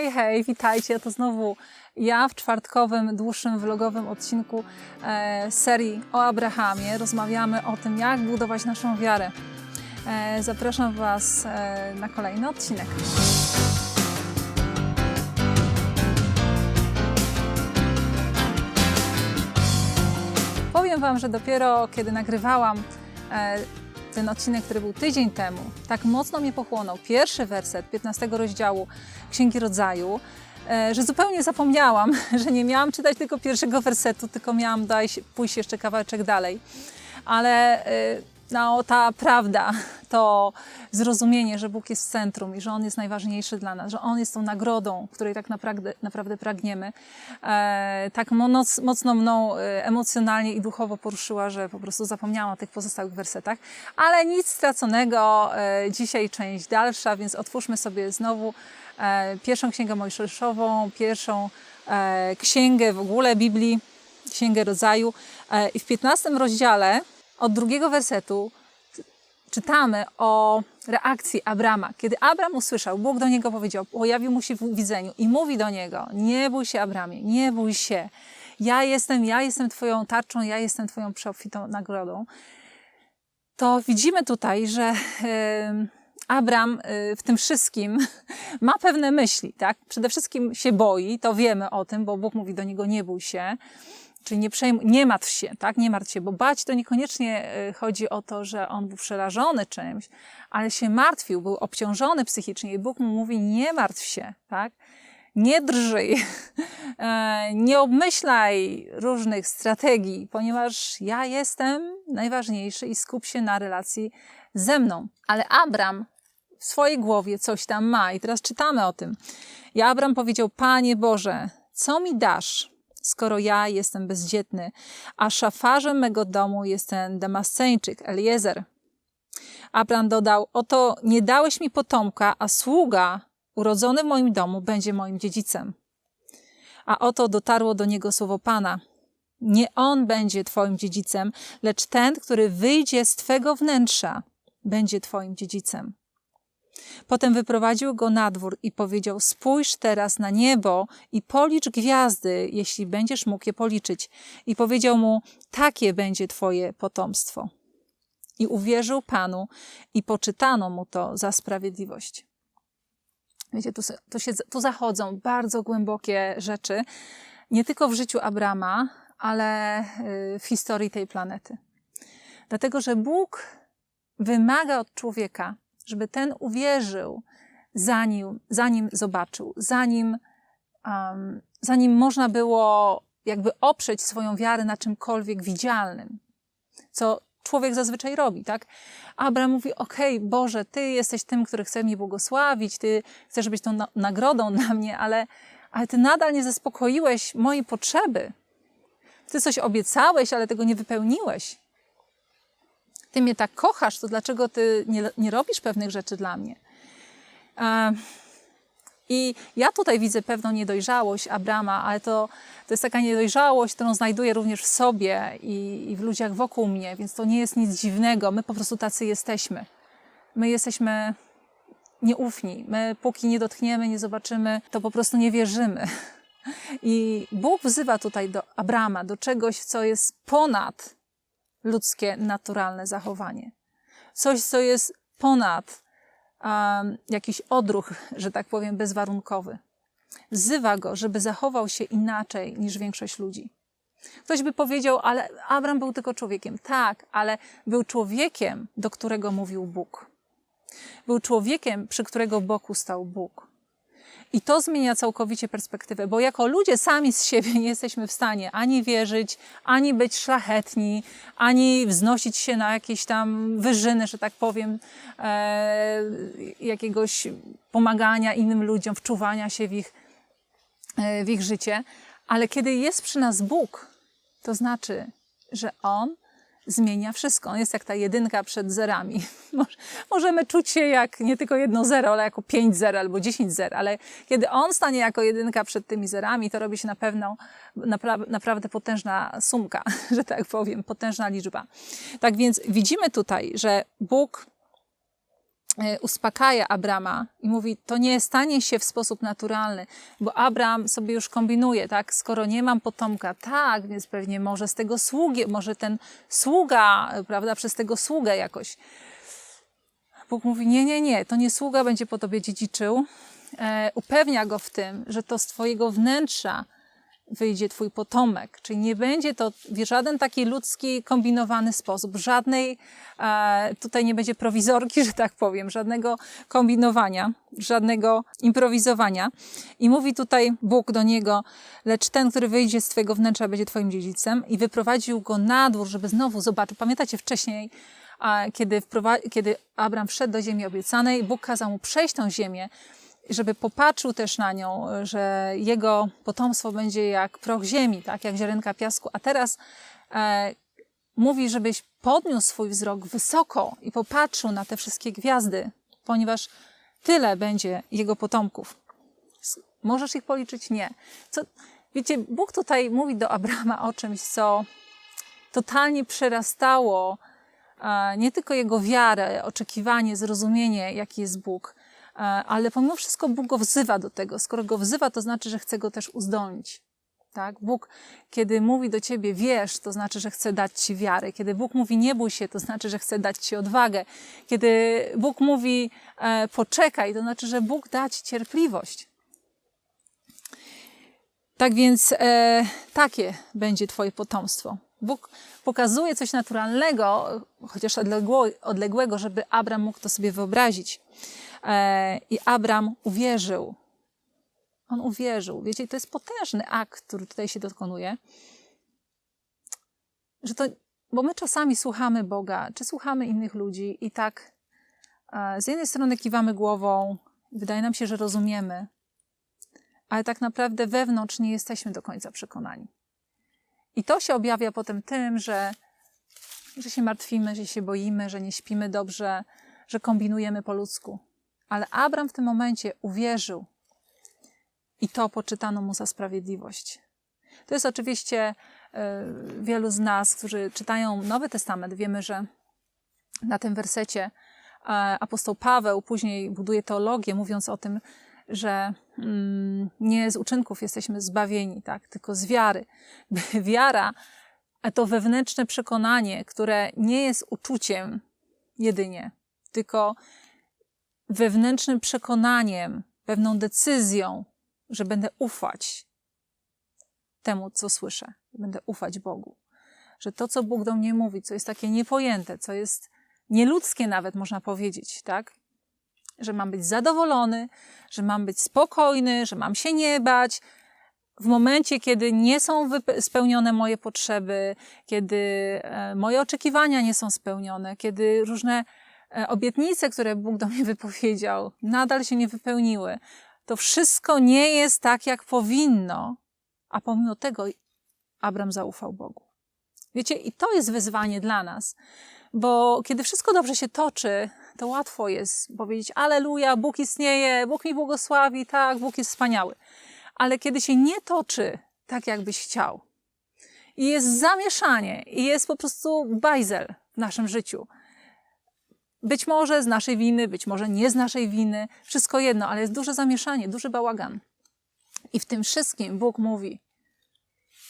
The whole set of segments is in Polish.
Hej, hej, witajcie. To znowu ja w czwartkowym, dłuższym, vlogowym odcinku e, serii o Abrahamie. Rozmawiamy o tym, jak budować naszą wiarę. E, zapraszam Was e, na kolejny odcinek. Powiem Wam, że dopiero kiedy nagrywałam e, ten odcinek, który był tydzień temu, tak mocno mnie pochłonął pierwszy werset 15 rozdziału Księgi Rodzaju, e, że zupełnie zapomniałam, że nie miałam czytać tylko pierwszego wersetu, tylko miałam dać, pójść jeszcze kawałeczek dalej. Ale e, no, ta prawda, to zrozumienie, że Bóg jest w centrum i że On jest najważniejszy dla nas, że On jest tą nagrodą, której tak naprawdę, naprawdę pragniemy, e, tak moc, mocno mną e, emocjonalnie i duchowo poruszyła, że po prostu zapomniałam o tych pozostałych wersetach. Ale nic straconego, e, dzisiaj część dalsza, więc otwórzmy sobie znowu e, pierwszą księgę Mojżeszową, pierwszą e, księgę w ogóle Biblii, księgę rodzaju. E, I w 15 rozdziale od drugiego wersetu czytamy o reakcji Abrama. Kiedy Abram usłyszał, Bóg do niego powiedział, pojawił mu się w widzeniu i mówi do niego: Nie bój się, Abramie, nie bój się. Ja jestem, ja jestem Twoją tarczą, ja jestem Twoją przeobfitą nagrodą. To widzimy tutaj, że Abram e, w tym wszystkim ma pewne myśli, tak? Przede wszystkim się boi, to wiemy o tym, bo Bóg mówi do niego: Nie bój się. Czyli nie, przejm- nie martw się, tak? Nie martw się, bo bać to niekoniecznie y, chodzi o to, że on był przerażony czymś, ale się martwił, był obciążony psychicznie i Bóg mu mówi, nie martw się, tak? Nie drżyj, e, nie obmyślaj różnych strategii, ponieważ ja jestem najważniejszy i skup się na relacji ze mną. Ale Abram w swojej głowie coś tam ma i teraz czytamy o tym. I Abram powiedział, Panie Boże, co mi dasz? Skoro ja jestem bezdzietny, a szafarzem mego domu jest ten Damasceńczyk, Eliezer. Abram dodał, oto nie dałeś mi potomka, a sługa urodzony w moim domu będzie moim dziedzicem. A oto dotarło do niego słowo Pana. Nie on będzie twoim dziedzicem, lecz ten, który wyjdzie z twego wnętrza, będzie twoim dziedzicem. Potem wyprowadził go na dwór i powiedział: Spójrz teraz na niebo i policz gwiazdy, jeśli będziesz mógł je policzyć. I powiedział mu: Takie będzie Twoje potomstwo. I uwierzył Panu i poczytano mu to za sprawiedliwość. Wiecie, tu, tu, się, tu zachodzą bardzo głębokie rzeczy, nie tylko w życiu Abrama, ale w historii tej planety. Dlatego, że Bóg wymaga od człowieka, żeby ten uwierzył, zanim, zanim zobaczył, zanim, um, zanim można było jakby oprzeć swoją wiarę na czymkolwiek widzialnym, co człowiek zazwyczaj robi, tak? Abraham mówi, okej, okay, Boże, Ty jesteś tym, który chce mnie błogosławić, Ty chcesz być tą nagrodą dla mnie, ale, ale Ty nadal nie zaspokoiłeś mojej potrzeby. Ty coś obiecałeś, ale tego nie wypełniłeś ty mnie tak kochasz, to dlaczego ty nie, nie robisz pewnych rzeczy dla mnie? I ja tutaj widzę pewną niedojrzałość Abrama, ale to, to jest taka niedojrzałość, którą znajduję również w sobie i, i w ludziach wokół mnie, więc to nie jest nic dziwnego. My po prostu tacy jesteśmy. My jesteśmy nieufni. My póki nie dotkniemy, nie zobaczymy, to po prostu nie wierzymy. I Bóg wzywa tutaj do Abrama, do czegoś, co jest ponad ludzkie, naturalne zachowanie. Coś, co jest ponad um, jakiś odruch, że tak powiem, bezwarunkowy. Wzywa go, żeby zachował się inaczej niż większość ludzi. Ktoś by powiedział, ale Abraham był tylko człowiekiem. Tak, ale był człowiekiem, do którego mówił Bóg. Był człowiekiem, przy którego boku stał Bóg. I to zmienia całkowicie perspektywę, bo jako ludzie sami z siebie nie jesteśmy w stanie ani wierzyć, ani być szlachetni, ani wznosić się na jakieś tam wyżyny, że tak powiem, e, jakiegoś pomagania innym ludziom, wczuwania się w ich, e, w ich życie. Ale kiedy jest przy nas Bóg, to znaczy, że On zmienia wszystko. On jest jak ta jedynka przed zerami. Możemy czuć się jak nie tylko jedno zero, ale jako pięć zer albo dziesięć zer, ale kiedy on stanie jako jedynka przed tymi zerami, to robi się na pewno napra naprawdę potężna sumka, że tak powiem, potężna liczba. Tak więc widzimy tutaj, że Bóg uspokaja Abrama i mówi, to nie stanie się w sposób naturalny, bo Abram sobie już kombinuje, tak, skoro nie mam potomka, tak, więc pewnie może z tego sługi, może ten sługa, prawda, przez tego sługę jakoś. Bóg mówi, nie, nie, nie, to nie sługa będzie po tobie dziedziczył, e, upewnia go w tym, że to z twojego wnętrza wyjdzie twój potomek. Czyli nie będzie to w żaden taki ludzki, kombinowany sposób, żadnej, e, tutaj nie będzie prowizorki, że tak powiem, żadnego kombinowania, żadnego improwizowania. I mówi tutaj Bóg do niego, lecz ten, który wyjdzie z twojego wnętrza, będzie twoim dziedzicem i wyprowadził go na dwór, żeby znowu zobaczyć. Pamiętacie wcześniej, kiedy, kiedy Abram wszedł do ziemi obiecanej, Bóg kazał mu przejść tą ziemię, żeby popatrzył też na nią, że jego potomstwo będzie jak proch ziemi, tak, jak ziarenka piasku. A teraz e, mówi, żebyś podniósł swój wzrok wysoko i popatrzył na te wszystkie gwiazdy, ponieważ tyle będzie jego potomków. Możesz ich policzyć? Nie. Co, wiecie, Bóg tutaj mówi do Abrama o czymś, co totalnie przerastało e, nie tylko jego wiarę, oczekiwanie, zrozumienie, jaki jest Bóg, ale pomimo wszystko Bóg go wzywa do tego. Skoro go wzywa, to znaczy, że chce go też uzdolnić. Tak? Bóg, kiedy mówi do ciebie wiesz, to znaczy, że chce dać ci wiarę. Kiedy Bóg mówi nie bój się, to znaczy, że chce dać ci odwagę. Kiedy Bóg mówi e, poczekaj, to znaczy, że Bóg da ci cierpliwość. Tak więc e, takie będzie twoje potomstwo. Bóg pokazuje coś naturalnego, chociaż odległego, żeby Abraham mógł to sobie wyobrazić. E, I Abram uwierzył. On uwierzył. Wiecie, to jest potężny akt, który tutaj się dokonuje. Że to, bo my czasami słuchamy Boga, czy słuchamy innych ludzi i tak e, z jednej strony kiwamy głową, wydaje nam się, że rozumiemy, ale tak naprawdę wewnątrz nie jesteśmy do końca przekonani. I to się objawia potem tym, że, że się martwimy, że się boimy, że nie śpimy dobrze, że kombinujemy po ludzku. Ale Abram w tym momencie uwierzył i to poczytano mu za sprawiedliwość. To jest oczywiście e, wielu z nas, którzy czytają Nowy Testament, wiemy, że na tym wersecie e, apostoł Paweł później buduje teologię, mówiąc o tym, że mm, nie z uczynków jesteśmy zbawieni, tak, tylko z wiary. Wiara to wewnętrzne przekonanie, które nie jest uczuciem jedynie, tylko wewnętrznym przekonaniem, pewną decyzją, że będę ufać temu, co słyszę. Będę ufać Bogu. Że to, co Bóg do mnie mówi, co jest takie niepojęte, co jest nieludzkie nawet, można powiedzieć, tak? Że mam być zadowolony, że mam być spokojny, że mam się nie bać. W momencie, kiedy nie są spełnione moje potrzeby, kiedy e, moje oczekiwania nie są spełnione, kiedy różne obietnice, które Bóg do mnie wypowiedział, nadal się nie wypełniły. To wszystko nie jest tak, jak powinno, a pomimo tego Abram zaufał Bogu. Wiecie, i to jest wyzwanie dla nas, bo kiedy wszystko dobrze się toczy, to łatwo jest powiedzieć: Aleluja, Bóg istnieje, Bóg mi błogosławi, tak, Bóg jest wspaniały. Ale kiedy się nie toczy tak, jakbyś chciał, i jest zamieszanie, i jest po prostu bajzel w naszym życiu, być może z naszej winy, być może nie z naszej winy, wszystko jedno, ale jest duże zamieszanie, duży bałagan. I w tym wszystkim Bóg mówi: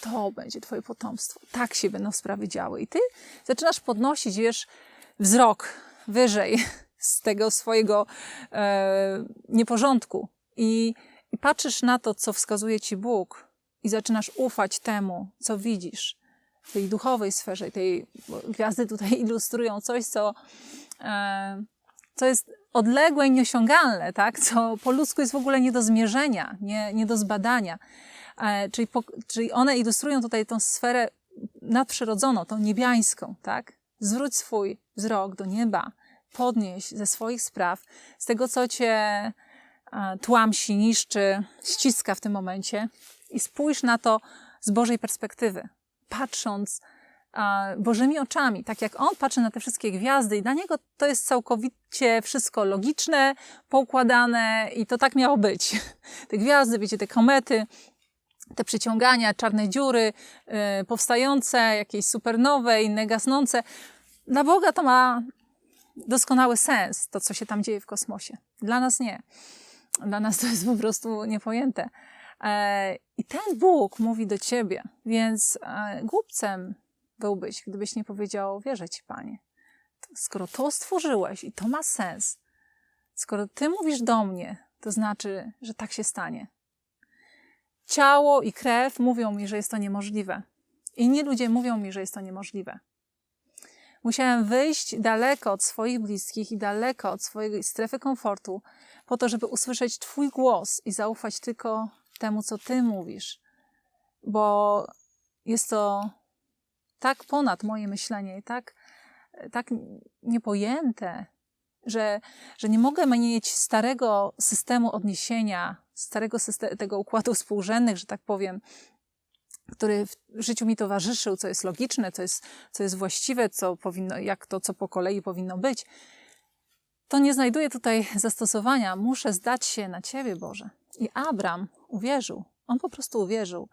To będzie Twoje potomstwo. Tak się będą sprawy działy. I Ty zaczynasz podnosić, wiesz, wzrok wyżej z tego swojego e, nieporządku i, i patrzysz na to, co wskazuje Ci Bóg, i zaczynasz ufać temu, co widzisz w tej duchowej sferze. Tej gwiazdy tutaj ilustrują coś, co co jest odległe i nieosiągalne, tak? co po ludzku jest w ogóle nie do zmierzenia, nie, nie do zbadania. E, czyli, po, czyli one ilustrują tutaj tą sferę nadprzyrodzoną, tą niebiańską. Tak? Zwróć swój wzrok do nieba, podnieś ze swoich spraw, z tego, co cię e, tłamsi, niszczy, ściska w tym momencie i spójrz na to z Bożej perspektywy, patrząc Bożymi oczami, tak jak on patrzy na te wszystkie gwiazdy i dla niego to jest całkowicie wszystko logiczne, poukładane i to tak miało być. Te gwiazdy, wiecie, te komety, te przyciągania, czarne dziury, yy, powstające, jakieś supernowe, inne gasnące. Dla Boga to ma doskonały sens, to co się tam dzieje w kosmosie. Dla nas nie. Dla nas to jest po prostu niepojęte. E, I ten Bóg mówi do ciebie, więc e, głupcem byłbyś, gdybyś nie powiedział: Wierzę ci, panie. Skoro to stworzyłeś i to ma sens, skoro ty mówisz do mnie, to znaczy, że tak się stanie. Ciało i krew mówią mi, że jest to niemożliwe. Inni ludzie mówią mi, że jest to niemożliwe. Musiałem wyjść daleko od swoich bliskich i daleko od swojej strefy komfortu, po to, żeby usłyszeć Twój głos i zaufać tylko temu, co Ty mówisz, bo jest to tak ponad moje myślenie tak, tak niepojęte, że, że nie mogę mieć starego systemu odniesienia, starego systemu, tego układu współrzędnych, że tak powiem, który w życiu mi towarzyszył, co jest logiczne, co jest, co jest właściwe, co powinno, jak to, co po kolei powinno być, to nie znajduje tutaj zastosowania. Muszę zdać się na Ciebie, Boże. I Abram uwierzył. On po prostu uwierzył.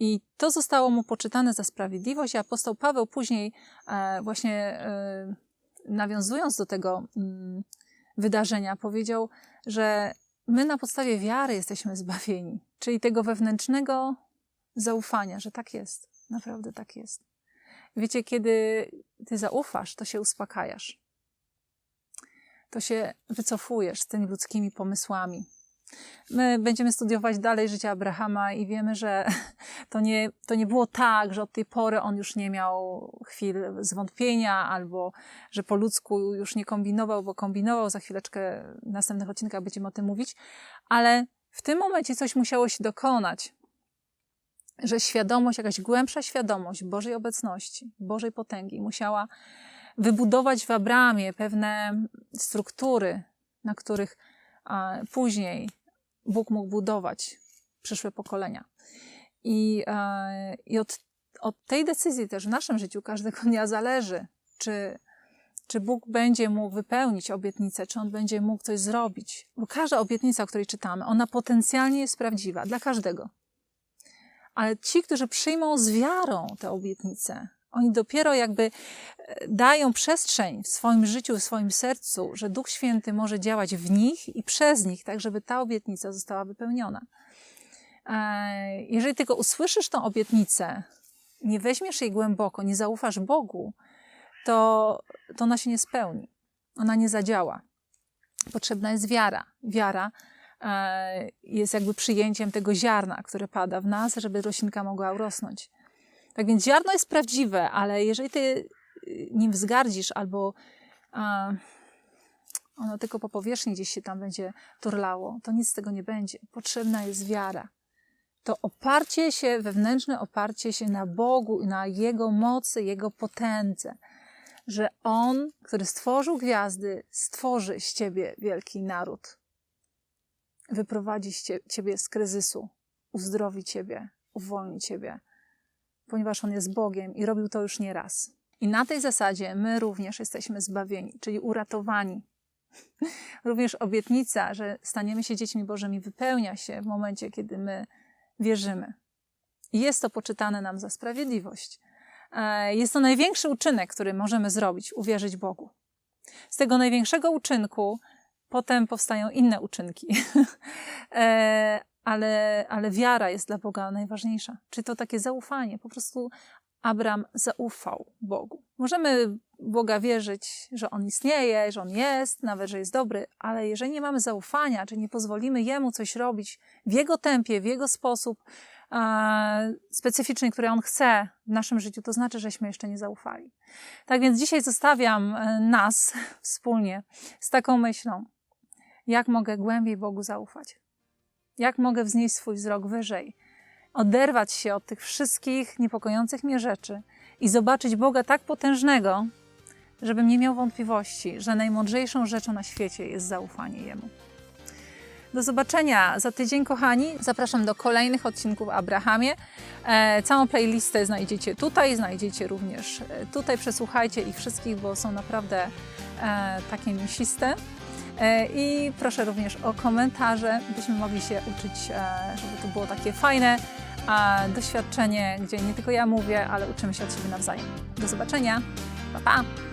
I to zostało mu poczytane za sprawiedliwość, a apostoł Paweł później e, właśnie e, nawiązując do tego mm, wydarzenia, powiedział, że my na podstawie wiary jesteśmy zbawieni, czyli tego wewnętrznego zaufania, że tak jest, naprawdę tak jest. Wiecie, kiedy ty zaufasz, to się uspokajasz. To się wycofujesz z tymi ludzkimi pomysłami. My będziemy studiować dalej życie Abrahama i wiemy, że to nie, to nie było tak, że od tej pory on już nie miał chwil zwątpienia albo że po ludzku już nie kombinował, bo kombinował. Za chwileczkę w następnych odcinkach będziemy o tym mówić. Ale w tym momencie coś musiało się dokonać że świadomość, jakaś głębsza świadomość Bożej obecności, Bożej potęgi musiała wybudować w Abramie pewne struktury, na których później Bóg mógł budować przyszłe pokolenia. I, a, i od, od tej decyzji też w naszym życiu każdego dnia zależy, czy, czy Bóg będzie mógł wypełnić obietnicę, czy On będzie mógł coś zrobić. Bo każda obietnica, o której czytamy, ona potencjalnie jest prawdziwa dla każdego. Ale ci, którzy przyjmą z wiarą te obietnice, oni dopiero jakby e, dają przestrzeń w swoim życiu, w swoim sercu, że Duch Święty może działać w nich i przez nich, tak żeby ta obietnica została wypełniona. E, jeżeli tylko usłyszysz tą obietnicę, nie weźmiesz jej głęboko, nie zaufasz Bogu, to, to ona się nie spełni. Ona nie zadziała. Potrzebna jest wiara. Wiara E, jest jakby przyjęciem tego ziarna, które pada w nas, żeby roślinka mogła urosnąć. Tak więc ziarno jest prawdziwe, ale jeżeli ty y, nim wzgardzisz albo ono tylko po powierzchni gdzieś się tam będzie turlało, to nic z tego nie będzie. Potrzebna jest wiara. To oparcie się, wewnętrzne oparcie się na Bogu i na Jego mocy, Jego potędze. Że On, który stworzył gwiazdy, stworzy z ciebie wielki naród wyprowadzi Ciebie z kryzysu, uzdrowi Ciebie, uwolni Ciebie, ponieważ On jest Bogiem i robił to już nie raz. I na tej zasadzie my również jesteśmy zbawieni, czyli uratowani. Również obietnica, że staniemy się dziećmi Bożymi, wypełnia się w momencie, kiedy my wierzymy. I jest to poczytane nam za sprawiedliwość. E, jest to największy uczynek, który możemy zrobić uwierzyć Bogu. Z tego największego uczynku Potem powstają inne uczynki. Ale, ale wiara jest dla Boga najważniejsza. Czy to takie zaufanie? Po prostu Abram zaufał Bogu. Możemy Boga wierzyć, że On istnieje, że On jest, nawet że jest dobry, ale jeżeli nie mamy zaufania, czy nie pozwolimy Jemu coś robić w Jego tempie, w Jego sposób e, specyficzny, który On chce w naszym życiu, to znaczy, żeśmy jeszcze nie zaufali. Tak więc dzisiaj zostawiam e, nas wspólnie z taką myślą. Jak mogę głębiej Bogu zaufać? Jak mogę wznieść swój wzrok wyżej? Oderwać się od tych wszystkich niepokojących mnie rzeczy i zobaczyć Boga tak potężnego, żebym nie miał wątpliwości, że najmądrzejszą rzeczą na świecie jest zaufanie Jemu. Do zobaczenia za tydzień, kochani. Zapraszam do kolejnych odcinków Abrahamie. E, całą playlistę znajdziecie tutaj, znajdziecie również e, tutaj. Przesłuchajcie ich wszystkich, bo są naprawdę e, takie mięsiste. E, I proszę również o komentarze, byśmy mogli się uczyć, e, żeby to było takie fajne doświadczenie, gdzie nie tylko ja mówię, ale uczymy się od siebie nawzajem. Do zobaczenia. Pa, pa!